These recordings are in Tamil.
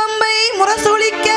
வம்பை முரசொலிக்க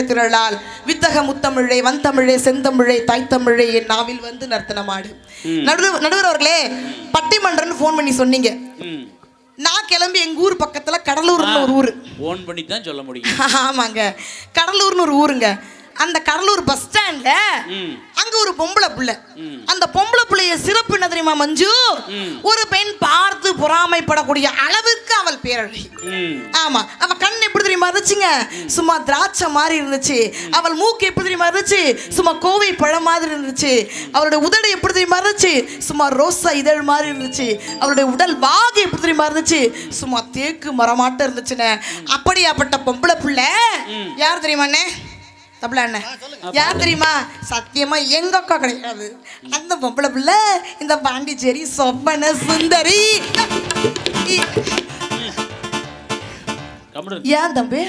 வித்தக திரளால் வித்தக முத்தமிழை வந்தமிழே செந்தமிழை தாய்த்தமிழை என் நாவில் வந்து நர்த்தனமாடு. நடு நடுவர் அவர்களே பட்டிமன்றம்னு ஃபோன் பண்ணி சொன்னீங்க. நான் கிளம்பி எங்க ஊர் பக்கத்துல கடலூர்னு ஒரு ஊர். ஃபோன் பண்ணி தான் சொல்ல முடியும். ஆமாங்க. கடலூர்னு ஒரு ஊருங்க. அந்த கடலூர் பஸ் ஸ்டாண்ட்ல அங்க ஒரு பொம்பளை பிள்ளை. அந்த பொம்பளை பிள்ளைய சிறப்பு என்ன தெரியுமா மஞ்சு? ஒரு பெண் பார்த்து பொறாமைப்படக்கூடிய அளவுக்கு அவள் பேரழி ஆமா. அவ கண் எப்படி தெரியுமா இருந்துச்சுங்க? சும்மா திராட்சை மாதிரி இருந்துச்சு. அவள் மூக்கு எப்படி தெரியுமா இருந்துச்சு? சும்மா கோவை பழம் மாதிரி இருந்துச்சு. அவளுடைய உதடு எப்படி தெரியுமா இருந்துச்சு? சும்மா ரோசா இதழ் மாதிரி இருந்துச்சு. அவளுடைய உடல் வாகு எப்படி தெரியுமா இருந்துச்சு? சும்மா தேக்கு மரமாட்டம் இருந்துச்சுன்னு அப்படியாப்பட்ட பொம்பளை பிள்ளை. யார் தெரியுமாண்ணே? தப்பல அண்ணன் யார் தெரியுமா? சத்தியமா எங்க அக்கா கிடையாது. அந்த பொம்பளை பிள்ளை இந்த பாண்டிச்சேரி சொப்பன சுந்தரி. ஏன் தம்பி?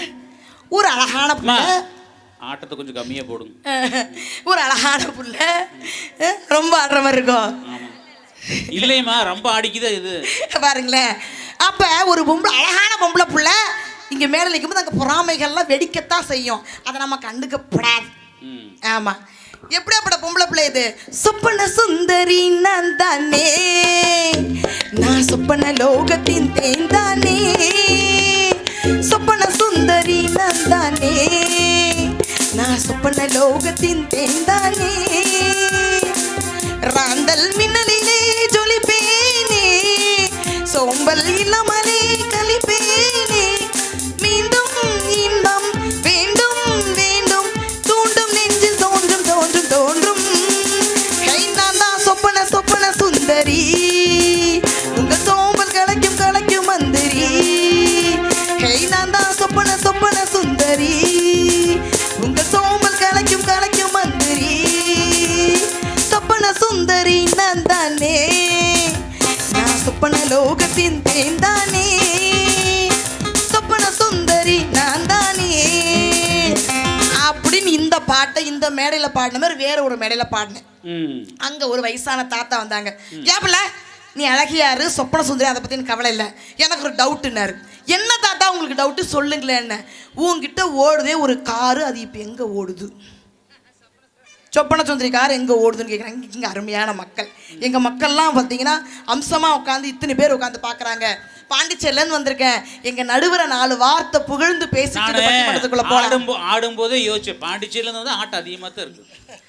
ஒரு அழகான பிள்ளை. ஆட்டத்தை கொஞ்சம் கம்மியா போடுங்க. ஒரு அழகான புள்ள. ரொம்ப ஆடுற மாதிரி இருக்கும். இல்லையம்மா ரொம்ப அடிக்குதா இது. பாருங்களேன். அப்ப ஒரு பொம்பளை அழகான பொம்பளை புள்ள இங்க மேல நிற்கும்போது அங்க பொறாமைகள்லாம் வெடிக்கத்தான் செய்யும். அதை நம்ம கண்டுக்கப்படாது ம். ஆமா. எப்படியாப்பட்ட பொம்பளை பிள்ளை இது? சொப்பன சுந்தரி நான் தானே நான் சொப்பன லோகத்தின் தேன்தானே. சொப்பன சுந்தரி நான் தானே நான் சொப்பன லோகத்தின் ராந்தல் மேடையில பாடின மாதிரி வேற ஒரு மேடையில பாடினேன். அங்க ஒரு வயசான தாத்தா வந்தாங்க. ஏப்பில்ல நீ அழகியாரு சொப்பன சுந்தரி அதை எனக்கு கவலை இல்லை. எனக்கு ஒரு டவுட்டுன்னாரு. என்ன தாத்தா உங்களுக்கு டவுட்டு சொல்லுங்களேன் என்ன உங்ககிட்ட ஓடுதே ஒரு காரு அது இப்போ எங்க ஓடுது? சொப்பன சுந்தரி கார் எங்கே ஓடுதுன்னு கேட்குறாங்க இங்கே அருமையான மக்கள். எங்கள் மக்கள்லாம் பார்த்தீங்கன்னா அம்சமாக உட்காந்து இத்தனை பேர் உட்காந்து பார்க்குறாங்க. பாண்டிச்சேரிலேருந்து வந்திருக்கேன். எங்கள் நடுவரை நாலு வார்த்தை புகழ்ந்து பேசிட்டு ஆடும்போதே யோசிச்சேன். பாண்டிச்சேரியில இருந்து வந்து ஆட்டம் அதிகமாக தான் இருக்கு. ஆ,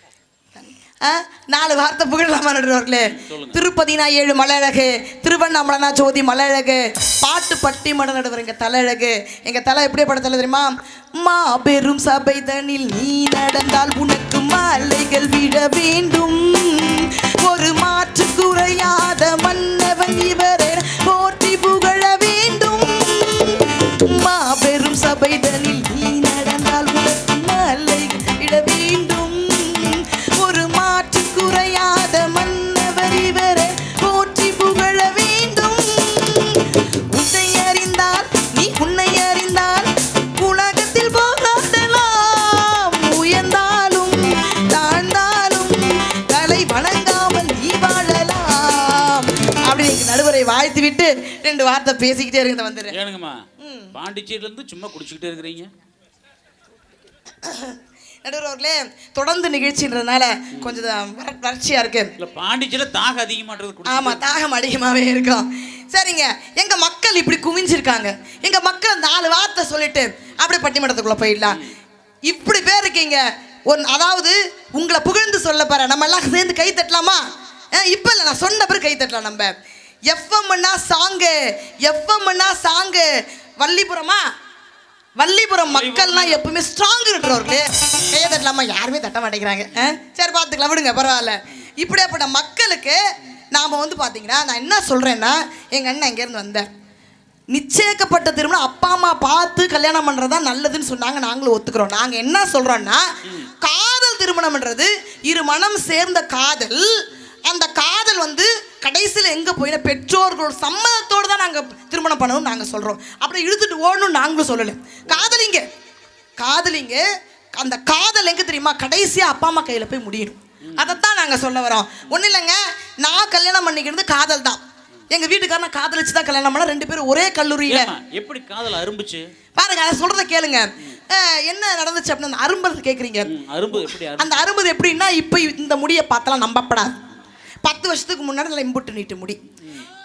நாலு வார்த்தை புகழலாமா நடுவர்களே சொல்லுங்க. திருப்பதி நான் ஏழு மலையழகு திருவண்ணாமலைனா ஜோதி மலையழகு பாட்டு பட்டி மட நடுவர் எங்க தலையழகு. எங்க தலை எப்படி பட தலை தெரியுமா? மாபெரும் சபைதனில் நீ நடந்தால் உனக்கு மாலைகள் விழ வேண்டும். ஒரு மாற்று குறையாத மன்னவன் இவரே போற்றி புகழ வேண்டும். மாபெரும் சபைதனில் நடுவரை வாழ்த்து விட்டு ரெண்டு வார்த்தை பேசிக்கிட்டே இருக்க வந்துடுறேன். ஏனுங்கம்மா பாண்டிச்சேரியில இருந்து சும்மா குடிச்சுக்கிட்டே இருக்கிறீங்க? நடுவர் அவர்களே தொடர்ந்து நிகழ்ச்சின்றதுனால கொஞ்சம் வற- வறட்சியா இருக்கு. இல்ல பாண்டிச்சேரியில தாக அதிகமாட்டுறது ஆமா தாகம் அதிகமாவே இருக்கும். சரிங்க எங்க மக்கள் இப்படி குவிஞ்சிருக்காங்க. எங்க மக்கள் நாலு வார்த்தை சொல்லிட்டு அப்படியே பட்டிமன்றத்துக்குள்ள போயிடலாம். இப்படி பேர் இருக்கீங்க. ஒன் அதாவது உங்களை புகழ்ந்து சொல்ல போற நம்ம எல்லாம் சேர்ந்து கை தட்டலாமா? இப்ப இல்லை நான் சொன்ன பிறகு கை தட்டலாம் நம்ம. எஃப்எம்னா சாங்கு எஃப்எம்னா சாங்கு. வள்ளிபுரமா? வள்ளிபுரம் மக்கள்லாம் எப்பவுமே ஸ்ட்ராங் இருக்கிறவர்களே. கையை தட்டலாமா? யாருமே தட்ட மாட்டேங்கிறாங்க. ஆ? சரி பார்த்துக்கலாம். விடுங்க பரவாயில்ல. இப்படியாப்பட்ட மக்களுக்கு நாம் வந்து பார்த்தீங்கன்னா நான் என்ன சொல்கிறேன்னா எங்கள் அண்ணன் இங்கேருந்து வந்தேன் நிச்சயிக்கப்பட்ட திருமணம் அப்பா அம்மா பார்த்து கல்யாணம் பண்ணுறது தான் நல்லதுன்னு சொன்னாங்க. நாங்களும் ஒத்துக்கிறோம். நாங்கள் என்ன சொல்கிறோன்னா காதல் திருமணம்ன்றது இரு மனம் சேர்ந்த காதல். அந்த காதல் வந்து கடைசியில் எங்கே போயினா பெற்றோர்களோட சம்மதத்தோடு தான் நாங்கள் திருமணம் பண்ணணும்னு நாங்கள் சொல்கிறோம் அப்படி இழுத்துட்டு ஓடணும்னு நாங்களும் சொல்லலை. காதலிங்க. காதலிங்க அந்த காதல் எங்கே தெரியுமா? கடைசியாக அப்பா அம்மா கையில் போய் முடியணும். அதைத்தான் நாங்கள் சொல்ல வரோம். ஒன்றும் இல்லைங்க. நான் கல்யாணம் பண்ணிக்கிறது காதல் தான். எங்கள் வீட்டுக்காரனை காதலிச்சு தான் கல்யாணம் பண்ண ரெண்டு பேரும் ஒரே கல்லூரியில். எப்படி காதல் அரும்புச்சு? பாருங்க அதை சொல்கிறத கேளுங்க. என்ன நடந்துச்சு அப்படின்னு அந்த அரும்பல் கேட்குறீங்க ம், அரும்பு எப்படி அரும்பு? அந்த அரும்பது எப்படின்னா இப்போ இந்த முடியை பார்த்தாலாம் நம்பப்படாது. பத்து வருஷத்துக்கு முன்னாடி இம்புட்டு நீட்டு முடி.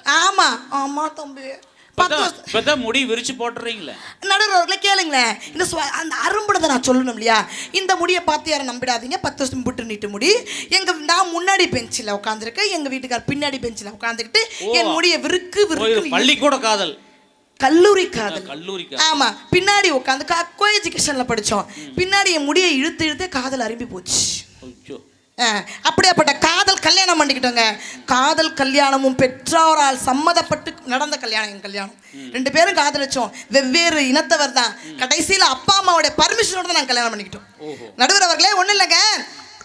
ஆமா. ஆமா தம்பி. இப்பதான் முடி விரிச்சு போட்டுறீங்களே. நடுவர்களை கேளுங்களேன். இந்த அந்த அரும்புடதை நான் சொல்லணும் இல்லையா? இந்த முடியை பார்த்து யாரும் நம்பிடாதீங்க. பத்து வருஷம் புட்டு நீட்டு முடி. எங்க நான் முன்னாடி பெஞ்சில் உட்காந்துருக்கேன் எங்க வீட்டுக்கார் பின்னாடி பெஞ்சில் உட்காந்துக்கிட்டு. என் முடியை விருக்கு விருக்கு பள்ளிக்கூட காதல். கல்லூரி காதல். கல்லூரி ஆமா. பின்னாடி உட்காந்து கோ எஜுகேஷன்ல படிச்சோம். பின்னாடி என் முடியை இழுத்து இழுத்து காதல் அரும்பி போச்சு. அப்படியாப்பட்ட காதல் கல்யாணம் பண்ணிக்கிட்டோங்க. காதல் கல்யாணமும் பெற்றோரால் சம்மதப்பட்டு நடந்த கல்யாணம் என் கல்யாணம். ரெண்டு பேரும் காதலிச்சோம். வெவ்வேறு இனத்தவர் தான். கடைசியில் அப்பா அம்மாவோட பர்மிஷனோட தான் நாங்கள் கல்யாணம் பண்ணிக்கிட்டோம். ஓஹோ. நடுவர் அவர்களே ஒன்றும் இல்லைங்க.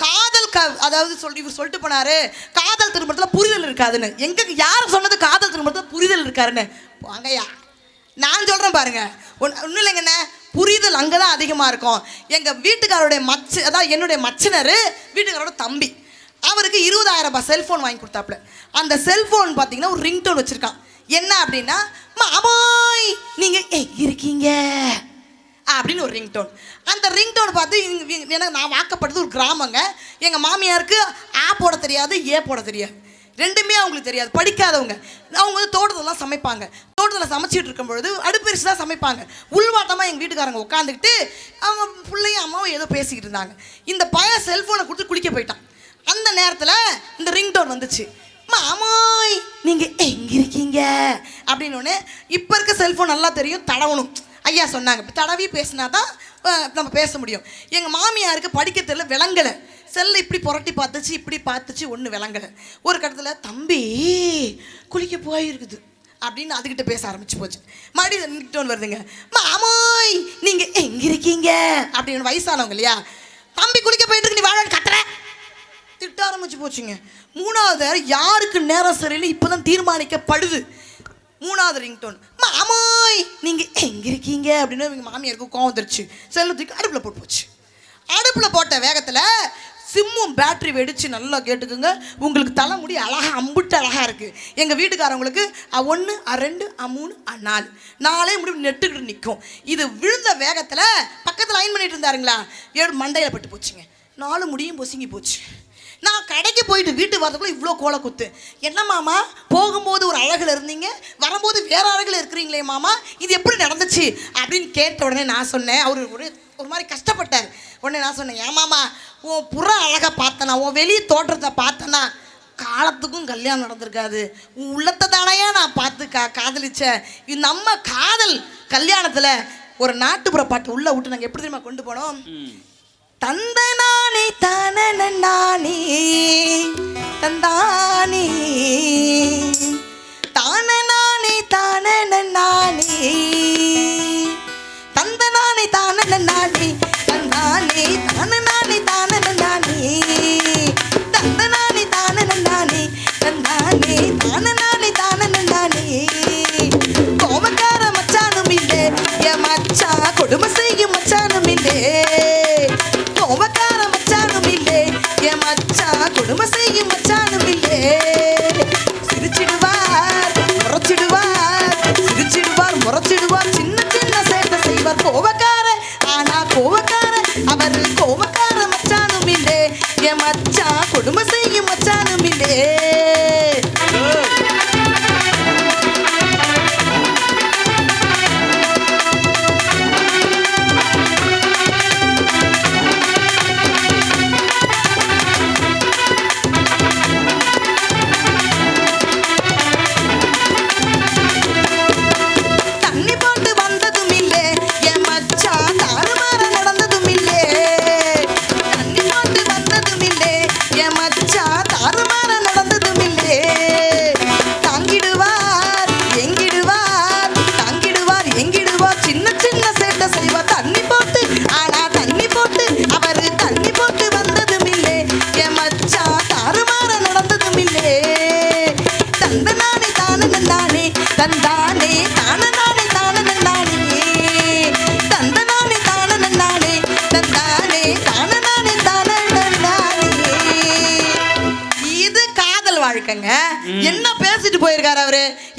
காதல் க அதாவது சொல்லி இவர் சொல்லிட்டு போனாரு காதல் திருமணத்தில் புரிதல் இருக்காதுன்னு. எங்க யார் சொன்னது காதல் திருமணத்தில் புரிதல் இருக்காருன்னு? வாங்கய்யா நான் சொல்கிறேன் பாருங்க. ஒன்றும் இல்லைங்கண்ணே. புரிதல் அங்கே தான் அதிகமாக இருக்கும். எங்கள் வீட்டுக்காரோடைய மச்சு அதான் என்னுடைய மச்சினர் வீட்டுக்காரோட தம்பி. அவருக்கு இருபதாயிரம் ரூபாய் செல்ஃபோன் வாங்கி கொடுத்தாப்புல. அந்த செல்ஃபோன் பார்த்தீங்கன்னா ஒரு ரிங்டோன் வச்சுருக்கான். என்ன அப்படின்னா மாமாய் நீங்கள் ஏ இருக்கீங்க. அப்படின்னு ஒரு ரிங்டோன் அந்த ரிங்டோன் பார்த்து எனக்கு நான் வாக்கப்படுறது ஒரு கிராமங்க. எங்கள் மாமியாருக்கு ஆ போட தெரியாது ஏ போட தெரியாது. ரெண்டுமே அவங்களுக்கு தெரியாது. படிக்காதவங்க. அவங்க வந்து தோட்டத்தெல்லாம் சமைப்பாங்க. தோட்டத்தில் சமைச்சிட்டு இருக்கும் பொழுது அடுப்பரிசி தான் சமைப்பாங்க. உள்வாட்டமாக எங்கள் வீட்டுக்காரங்க உட்காந்துக்கிட்டு அவங்க பிள்ளையும் அம்மாவும் ஏதோ பேசிக்கிட்டு இருந்தாங்க. இந்த பையன் செல்ஃபோனை கொடுத்து குளிக்க போயிட்டான். அந்த நேரத்தில் இந்த ரிங்டோன் வந்துச்சு. மாமாய் நீங்கள் எங்கே இருக்கீங்க? அப்படின்னு ஒன்று இப்போ இருக்க செல்ஃபோன் நல்லா தெரியும் தடவணும். ஐயா சொன்னாங்க. இப்போ தடவி பேசினா தான் நம்ம பேச முடியும். எங்கள் மாமியாருக்கு படிக்க தெரியல விளங்கலை. செல்லை இப்படி புரட்டி பார்த்துச்சு இப்படி பார்த்துச்சு ஒன்று விளங்கலை. ஒரு கட்டத்தில் தம்பி குளிக்க போயிருக்குது. அப்படின்னு அதுக்கிட்ட பேச ஆரம்பிச்சு போச்சு. மறுபடியும் நிக்கிட்டோன் வருதுங்க. மாமாய் நீங்கள் எங்கே இருக்கீங்க? அப்படின்னு வயசானவங்க இல்லையா? தம்பி குளிக்க போயிட்டு இருக்கு, நீ வாழ கத்துற. திட்ட ஆரம்பிச்சு போச்சுங்க. மூணாவது யாருக்கு நேரம் சரியில்லை இப்போதான் தீர்மானிக்கப்படுது. மூணாவது ரிங்டோன் மாமாய் நீங்கள் எங்கே இருக்கீங்க? அப்படின்னு எங்கள் மாமியாருக்கு கோவம் வந்துருச்சு. செல்லத்துக்கு தூக்கி அடுப்பில் போட்டு போச்சு. அடுப்பில் போட்ட வேகத்தில் சிம்மும் பேட்டரி வெடிச்சு நல்லா கேட்டுக்குங்க. உங்களுக்கு தலைமுடி அழகாக அம்புட்டு அழகாக இருக்குது எங்கள் வீட்டுக்காரவங்களுக்கு ஒன்று ரெண்டு அ மூணு அ நாலு. நாளே முடி நெட்டுக்கிட்டு நிற்கும் இது விழுந்த வேகத்தில் பக்கத்தில் லைன் பண்ணிட்டு இருந்தாருங்களா? ஏழு மண்டையில் பட்டு போச்சுங்க. நாலு முடியும் பொசுங்கி போச்சு. நான் கடைக்கு போயிட்டு வீட்டுக்கு வரதுக்குள்ள இவ்வளோ கோலை குத்து. என்ன மாமா? போகும்போது ஒரு அழகில் இருந்தீங்க? வரும்போது வேற அழகில் இருக்கிறீங்களே மாமா? இது எப்படி நடந்துச்சு? அப்படின்னு கேட்ட உடனே நான் சொன்னேன். அவர் ஒரு ஒரு மாதிரி கஷ்டப்பட்டார். உடனே நான் சொன்னேன் ஏன் மாமா உன் புற அழகை பார்த்தனா உன் வெளியே தோற்றத்தை பார்த்தனா காலத்துக்கும் கல்யாணம் நடந்திருக்காது. உன் உள்ளத்தை தானையா நான் பார்த்து கா காதலிச்சேன். இது நம்ம காதல் கல்யாணத்தில் ஒரு நாட்டுப்புற பாட்டு உள்ளே விட்டு நாங்கள் எப்படி தெரியுமா கொண்டு போனோம்? தந்த நானே தானே நானே தந்தானே. தான நானே தானே நானே தந்த நானே தானே நானே தந்தானே தான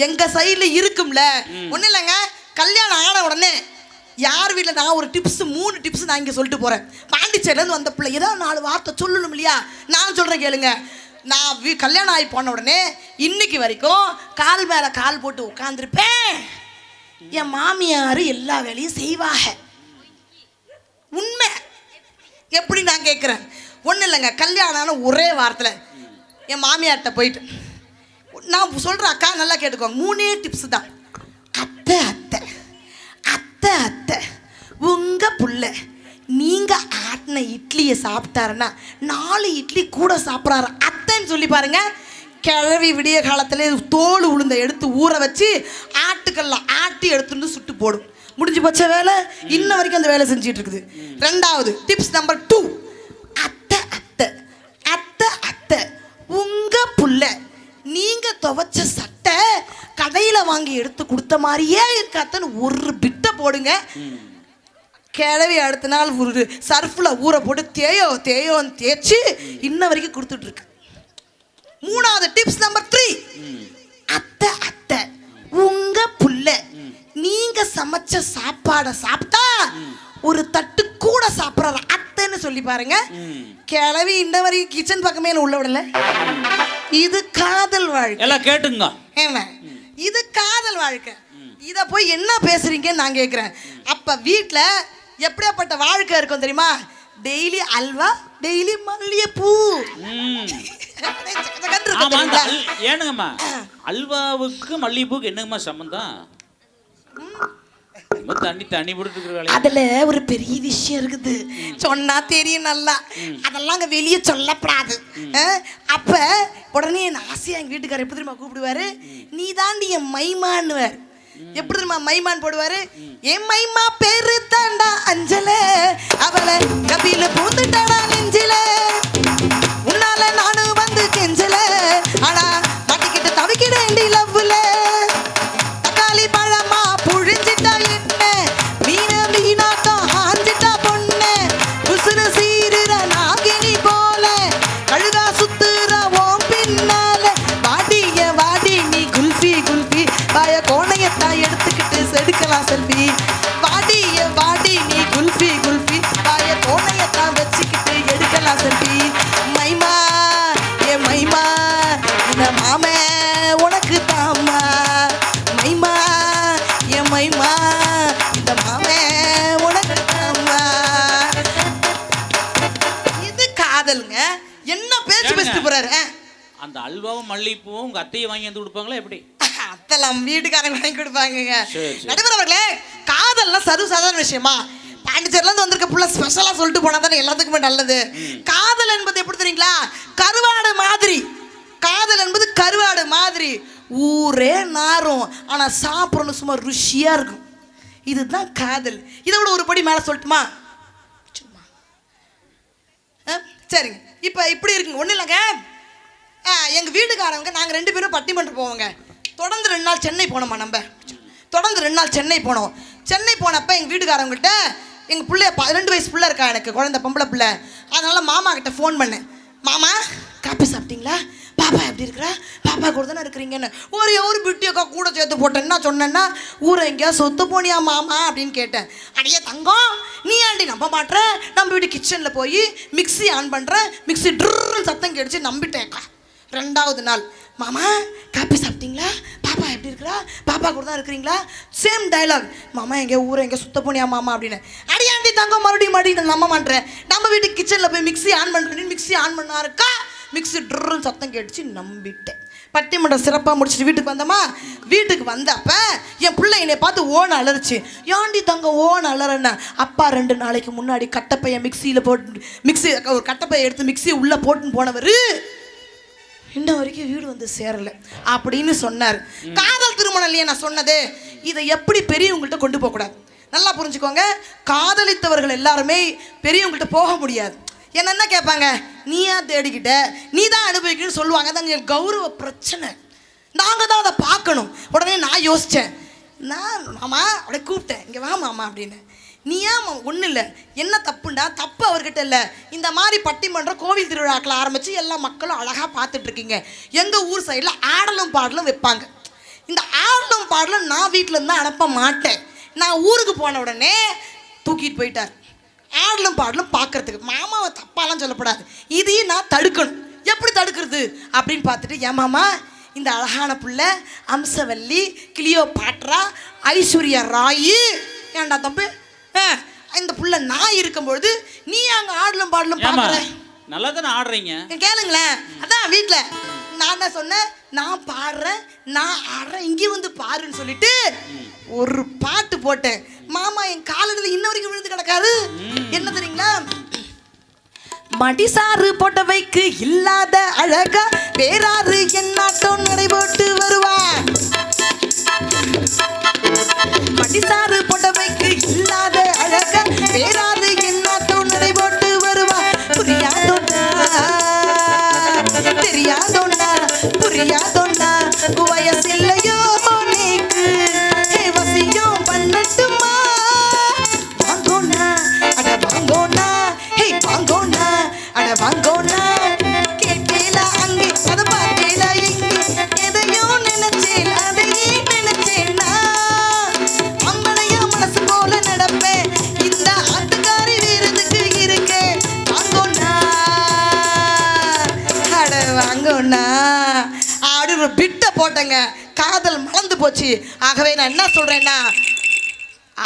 எங்க சைடுல இருக்கும்ல. ஒண்ணும் இல்லைங்க கல்யாணம் ஆன உடனே யார் வீட்டில் நான் ஒரு டிப்ஸ் மூணு டிப்ஸ் நான் இங்கே சொல்லிட்டு போகிறேன் பாண்டிச்சேரிலேருந்து வந்த பிள்ளை ஏதாவது நாலு வார்த்தை சொல்லணும் இல்லையா? நான் சொல்கிறேன் கேளுங்க. நான் வீ கல்யாணம் ஆகி போன உடனே இன்னைக்கு வரைக்கும் கால் மேலே கால் போட்டு உட்காந்துருப்பேன் என் மாமியார் எல்லா வேலையும் செய்வாங்க. உண்மை. எப்படி நான் கேட்குறேன் ஒன்றும் இல்லைங்க கல்யாணம்னு ஒரே வாரத்தில் என் மாமியார்கிட்ட போயிட்டு நான் சொல்கிற அக்கா நல்லா கேட்டுக்கோங்க. மூணே டிப்ஸ் தான். அத்தை அத்தை. அத்தை அத்தை. உங்கள் புள்ள நீங்கள் ஆட்டின இட்லியை சாப்பிட்டாருன்னா நாலு இட்லி கூட சாப்பிட்றாரு. அத்தைன்னு சொல்லி பாருங்கள் கிழவி விடிய காலத்தில் தோல் உளுந்த எடுத்து ஊற வச்சு ஆட்டுக்கல்ல ஆட்டி எடுத்துட்டு சுட்டு போடும். முடிஞ்சு போச்ச வேலை? இன்ன வரைக்கும் அந்த வேலை செஞ்சுட்டு இருக்குது. ரெண்டாவது டிப்ஸ் நம்பர் டூ அத்தை அத்தை. அத்தை அத்தை. உங்க புள்ள நீங்க துவைச்ச சட்டை கடையில வாங்கி எடுத்து கொடுத்த மாதிரியே இருக்காத்தன்னு ஒரு பிட்டை போடுங்க. கிழவி அடுத்த நாள் ஒரு சர்ஃபில் ஊற போட்டு தேயோ தேயோன்னு தேய்ச்சி இன்ன வரைக்கும் கொடுத்துட்ருக்கு மூணாவது டிப்ஸ் நம்பர் த்ரீ அத்தை அத்தை உங்க புள்ள நீங்க சமைச்ச சாப்பாடை சாப்பிட்டா ஒரு தட்டு கூட சாப்பிட்ற. அத்தைன்னு சொல்லி பாருங்க. கிளவி இந்த வரைக்கும் கிச்சன் பக்கமே உள்ள விடல. இது காதல் வாழ்க்கை. எல்லாம் கேட்டுங்க. ஏங்க இது காதல் வாழ்க்கை. இத போய் என்ன பேசுறீங்கன்னு நான் கேட்குறேன் அப்ப வீட்ல எப்படியாப்பட்ட வாழ்க்கை இருக்கும் தெரியுமா? டெய்லி அல்வா டெய்லி மல்லிகைப்பூ. ஏனுங்கம்மா? அல்வாவுக்கு மல்லிகைப்பூக்கு என்னங்கம்மா சம்மந்தம் அதுல ஒரு பெரிய விஷயம் இருக்குது. சொன்னா தெரியும் நல்லா. அதெல்லாம் அங்க வெளியே சொல்லப்படாது. அப்ப உடனே என் ஆசையா எங்க வீட்டுக்காரர் எப்படி தெரியுமா கூப்பிடுவாரு? நீ தாண்டி என் மைமான்னுவார். எப்படி தெரியுமா மைமான் போடுவாரு? என் மைமா பேரு தாண்டா அஞ்சல. அவளை கபில பூந்துட்டாடா நெஞ்சில. உன்னால நானும் வந்து கெஞ்சல. ஆனா செல்ஃபி வாடிய வாடி நீ குல்ஃபி குல்ஃபி. வாய கோணையத்தான் வச்சுக்கிட்டு எடுக்கலாம் செல்ஃபி மைமா ஏ மைமா இந்த மாமே உனக்கு தாமா மைமா என் மைமா இந்த மாமே உனக்கு தாமா இது காதலுங்க. என்ன பேச்சு? பேசிட்டு போறாரு? அந்த அல்வாவும் மல்லிகைப்பூவும் உங்க அத்தையை வாங்கி வந்து கொடுப்பாங்களா எப்படி? அதெல்லாம் வீட்டுக்காரங்க வாங்கி சரி. நடுவர் அவர்களே காதல்லாம் சர்வசாதாரண விஷயமா? பாண்டிச்சேரில இருந்து வந்திருக்க புள்ள ஸ்பெஷலா சொல்லிட்டு போனா தானே எல்லாத்துக்குமே நல்லது. காதல் என்பது எப்படி தெரியுங்களா? கருவாடு மாதிரி. காதல் என்பது கருவாடு மாதிரி. ஊரே நாரும் ஆனா சாப்பிடணும் சும்மா ருசியா இருக்கும். இதுதான் காதல். இதை விட ஒரு படி மேல சொல்லட்டுமா? சும்மா. சரிங்க. இப்போ இப்படி இருக்குங்க. ஒன்றும் இல்லைங்க. எங்க வீட்டுக்காரவங்க நாங்கள் ரெண்டு பேரும் பட்டிமன்றம் போவோங்க. தொடர்ந்து ரெண்டு நாள் சென்னை போனோமா நம்ம? தொடர்ந்து ரெண்டு நாள் சென்னை போனோம். சென்னை போனப்ப எங்கள் வீட்டுக்காரவங்கள்ட்ட எங்கள் பிள்ளைய ரெண்டு வயசு பிள்ளை இருக்கா எனக்கு குழந்தை பொம்பளை பிள்ளை. அதனால் மாமா கிட்ட ஃபோன் பண்ணேன். மாமா காப்பி சாப்பிட்டீங்களா? பாப்பா எப்படி இருக்கிறா பாப்பா கூட தானே இருக்கிறீங்கன்னு. ஒரே ஒரு பிட்டியக்கா கூட சேர்த்து போட்டேன்னா சொன்னேன்னா ஊரை எங்கேயா சொத்து போனியா மாமா? அப்படின்னு கேட்டேன். அடியே தங்கம் நீ ஆண்டி நம்ப மாட்டேற நம்ம வீட்டு கிச்சனில் போய் மிக்ஸி ஆன் பண்ணுறேன் மிக்ஸி ட்ருன்னு சத்தம் கேடிச்சு நம்பிட்டேன்க்கா ரெண்டாவது நாள். மாமா காப்பி சாப்பிட்டீங்களா? பாப்பா எப்படி இருக்கிறா? பாப்பா கூட தான் இருக்கிறீங்களா? சேம் டைலாக் மாமா எங்கே ஊரை எங்கே சுத்த போனியா மாமா அப்படின்னு. அடியாண்டி தங்க மறுபடியும் மறுபடியும் நம்ம பண்ணுறேன் நம்ம வீட்டு கிச்சனில் போய் மிக்ஸி ஆன் பண்ணுறேன் மிக்ஸி ஆன் பண்ணா இருக்கா? மிக்ஸி ட்ருன்னு சத்தம் கேட்டுச்சு நம்பிட்டேன். பட்டிமன்றம் சிறப்பாக முடிச்சுட்டு வீட்டுக்கு வந்தோமா வீட்டுக்கு வந்தப்ப என் பிள்ளை என்னை பார்த்து ஓன் அலறுச்சு. ஏண்டி தங்க ஓன் அலறன அப்பா ரெண்டு நாளைக்கு முன்னாடி கட்டப்பையை மிக்சியில் போட்டு மிக்சி ஒரு கட்டப்பையை எடுத்து மிக்ஸி உள்ளே போட்டுன்னு போனவர். இன்ன வரைக்கும் வீடு வந்து சேரல அப்படின்னு சொன்னார். காதல் திருமணம் இல்லையா நான் சொன்னது? இதை எப்படி பெரியவங்கள்ட்ட கொண்டு போகக்கூடாது நல்லா புரிஞ்சுக்கோங்க. காதலித்தவர்கள் எல்லாருமே பெரியவங்கள்ட்ட போக முடியாது. என்ன என்ன கேட்பாங்க? நீயா தேடிக்கிட்ட? நீ தான் அனுபவிக்கணும்னு சொல்லுவாங்க. அது கௌரவ பிரச்சனை. நாங்கள் தான் அதை பார்க்கணும். உடனே நான் யோசித்தேன் நான் மாமா அப்படியே கூப்பிட்டேன். இங்கே வா மாமா அப்படின்னு. நீ ஏன் ஒன்றும் இல்லை? என்ன தப்புண்டா? தப்பு அவர்கிட்ட இல்லை. இந்த மாதிரி பட்டிமன்றம் கோவில் திருவிழாக்களை ஆரம்பித்து எல்லா மக்களும் அழகாக பார்த்துட்ருக்கீங்க எங்கள் ஊர் சைடில் ஆடலும் பாடலும் வைப்பாங்க. இந்த ஆடலும் பாடலும் நான் வீட்டிலேருந்து அனுப்ப மாட்டேன். நான் ஊருக்கு போன உடனே தூக்கிட்டு போயிட்டார். ஆடலும் பாடலும் பார்க்கறதுக்கு. மாமாவை தப்பாலாம் சொல்லப்படாது. இதையும் நான் தடுக்கணும். எப்படி தடுக்கிறது? அப்படின்னு பார்த்துட்டு ஏன் மாமா இந்த அழகான புள்ள அம்சவல்லி கிளியோ பாட்ரா ஐஸ்வர்யா ராயி ஏன்டா தம்பி? இந்த புள்ள நான் இருக்கும்பொழுது நீ அங்க ஆடலும் பாடலும் பார்க்குற நல்லா தானே ஆடுறீங்க? கேளுங்களேன். அதான் வீட்டில் நான் என்ன சொன்னேன்? நான் பாடுறேன் நான் ஆடுறேன் இங்கே வந்து பாருன்னு சொல்லிட்டு ஒரு பாட்டு போட்டேன். மாமா என் காலடியில் இன்ன வரைக்கும் விழுந்து கிடக்காரு என்ன தெரியுங்களா? மடிசாறு போட்டவைக்கு இல்லாத அழகா வேறாறு என்னாட்டம் நடைபோட்டு வருவா மடிசாறு போட்டவைக்கு இல்லாத அழகா வேறாறு என்னாட்டம் நடைபோட்டு வருவா. புரியாதோண்டா தெரியாதோண்டா புரியாதோண்டா நான் என்ன சொல்கிறேன்னா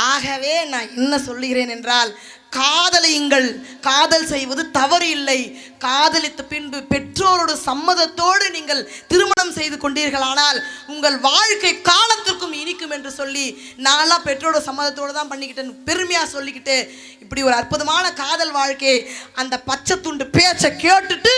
ஆகவே நான் என்ன சொல்லுகிறேன் என்றால் காதலியுங்கள் காதல் செய்வது தவறு இல்லை. காதலித்த பின்பு பெற்றோரோட சம்மதத்தோடு நீங்கள் திருமணம் செய்து கொண்டீர்களானால் உங்கள் வாழ்க்கை காலத்திற்கும் இனிக்கும் என்று சொல்லி நான்லாம் பெற்றோரோட சம்மதத்தோடு தான் பண்ணிக்கிட்டேன் பெருமையாக சொல்லிக்கிட்டு இப்படி ஒரு அற்புதமான காதல் வாழ்க்கை அந்த பச்சை துண்டு பேச்சை கேட்டுட்டு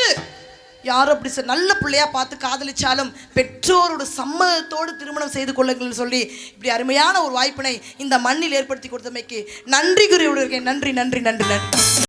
யாரும் அப்படி சொ- நல்ல பிள்ளையாக பார்த்து காதலிச்சாலும் பெற்றோரோட சம்மதத்தோடு திருமணம் செய்து கொள்ளுங்கள் சொல்லி இப்படி அருமையான ஒரு வாய்ப்பினை இந்த மண்ணில் ஏற்படுத்தி கொடுத்தமைக்கு நன்றி கூறி விடுகிறேன் நன்றி நன்றி நன்றி நன்றி.